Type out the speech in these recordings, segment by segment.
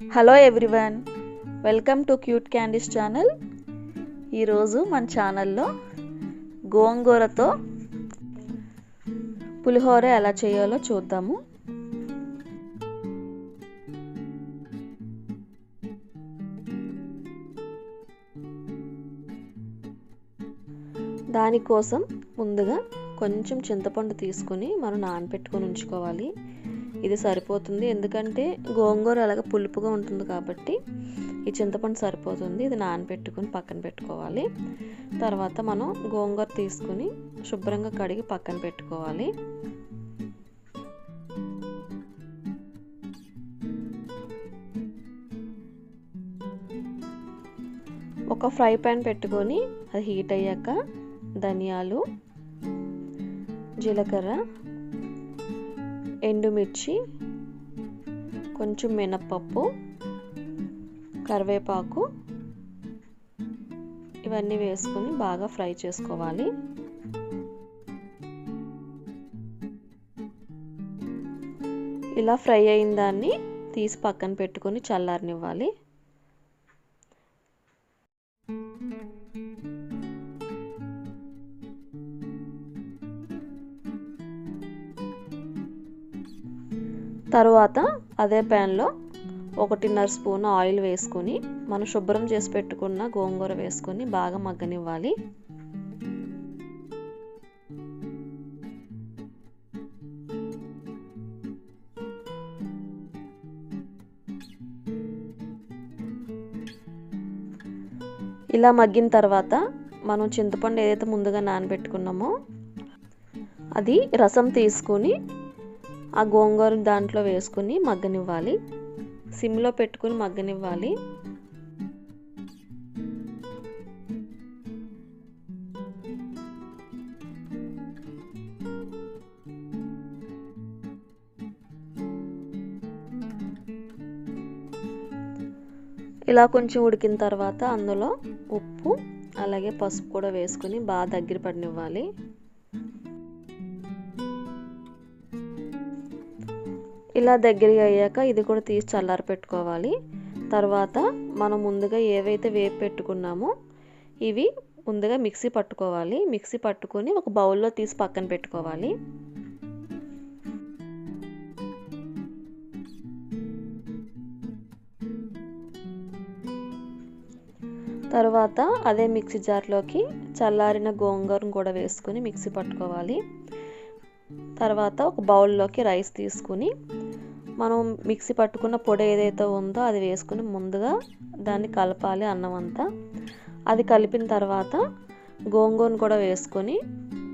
Hello everyone welcome to cute candies channel. ఈరోజు మన ఛానల్లో గోంగూరతో పులిహోర ఎలా చేయాలో చూద్దాము. దానికోసం ముందుగా కొంచెం చింతపండు తీసుకుని మనం నానబెట్టుకొని ఉంచుకోవాలి. ఇది సరిపోతుంది. ఎందుకంటే గోంగూర అలాగ పులుపుగా ఉంటుంది కాబట్టి ఈ చింతపండు సరిపోతుంది. ఇది నానబెట్టుకుని పక్కన పెట్టుకోవాలి. తర్వాత మనం గోంగూర తీసుకుని శుభ్రంగా కడిగి పక్కన పెట్టుకోవాలి. ఒక ఫ్రై ప్యాన్ పెట్టుకొని అది హీట్ అయ్యాక ధనియాలు జీలకర్ర ఎండుమిర్చి కొంచెం మినప్పప్పు కరివేపాకు ఇవన్నీ వేసుకొని బాగా ఫ్రై చేసుకోవాలి. ఇలా ఫ్రై అయిన దాన్ని తీసి పక్కన పెట్టుకొని చల్లారనివ్వాలి. తరువాత అదే ప్యాన్లో ఒకటిన్నర స్పూన్ ఆయిల్ వేసుకొని మనం శుభ్రం చేసి పెట్టుకున్న గోంగూర వేసుకొని బాగా మగ్గనివ్వాలి. ఇలా మగ్గిన తర్వాత మనం చింతపండు ఏదైతే ముందుగా నానబెట్టుకున్నామో అది రసం తీసుకొని ఆ గోంగూర దాంట్లో వేసుకుని మగ్గనివ్వాలి. సిమ్లో పెట్టుకుని మగ్గనివ్వాలి. ఇలా కొంచెం ఉడికిన తర్వాత అందులో ఉప్పు అలాగే పసుపు కూడా వేసుకుని బాగా దగ్గర పడినివ్వాలి. ఇలా దగ్గరగా అయ్యాక ఇది కూడా తీసి చల్లారి పెట్టుకోవాలి. తర్వాత మనం ముందుగా ఏవైతే వేపు పెట్టుకున్నామో ఇవి ముందుగా మిక్సీ పట్టుకోవాలి. మిక్సీ పట్టుకొని ఒక బౌల్లో తీసి పక్కన పెట్టుకోవాలి. తర్వాత అదే మిక్సీ జార్లోకి చల్లారిన గోంగూరను కూడా వేసుకుని మిక్సీ పట్టుకోవాలి. తర్వాత ఒక బౌల్లోకి రైస్ తీసుకుని మనం మిక్సీ పట్టుకున్న పొడి ఏదైతే ఉందో అది వేసుకుని ముందుగా దాన్ని కలపాలి అన్నం అంతా. అది కలిపిన తర్వాత గోంగూరను కూడా వేసుకొని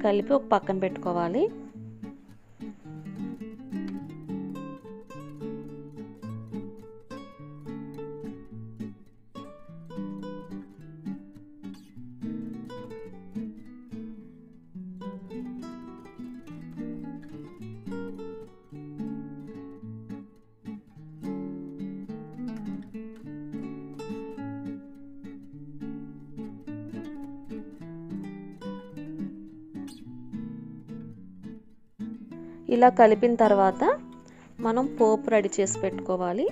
కలిపి ఒక పక్కన పెట్టుకోవాలి. ఇలా కలిపిన తర్వాత మనం పోపు రెడీ చేసి పెట్టుకోవాలి.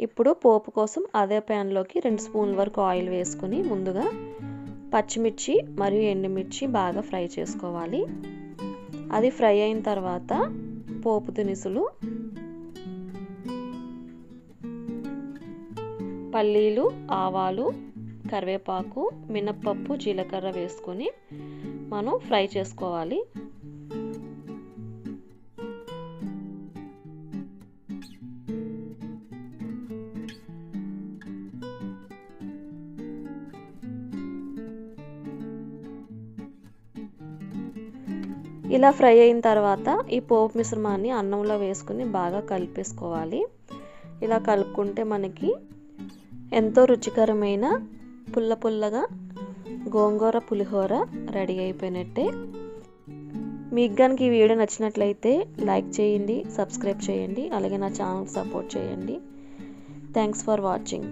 ఇప్పుడు పోపు కోసం అదే ప్యాన్లోకి రెండు స్పూన్ల వరకు ఆయిల్ వేసుకుని ముందుగా పచ్చిమిర్చి మరియు ఎండుమిర్చి బాగా ఫ్రై చేసుకోవాలి. అది ఫ్రై అయిన తర్వాత పోపు దినుసులు పల్లీలు ఆవాలు కరివేపాకు మినప్పప్పు జీలకర్ర వేసుకొని మనం ఫ్రై చేసుకోవాలి. ఇలా ఫ్రై అయిన తర్వాత ఈ పోపు మిశ్రమాన్ని అన్నంలో వేసుకుని బాగా కలిపేసుకోవాలి. ఇలా కలుపుకుంటే మనకి ఎంతో రుచికరమైన పుల్ల పుల్లగా గోంగూర పులిహోర రెడీ అయిపోయినట్టే. మీకు కనుక ఈ వీడియో నచ్చినట్లయితే లైక్ చేయండి సబ్స్క్రైబ్ చేయండి అలాగే నా ఛానల్ సపోర్ట్ చేయండి. Thanks for watching.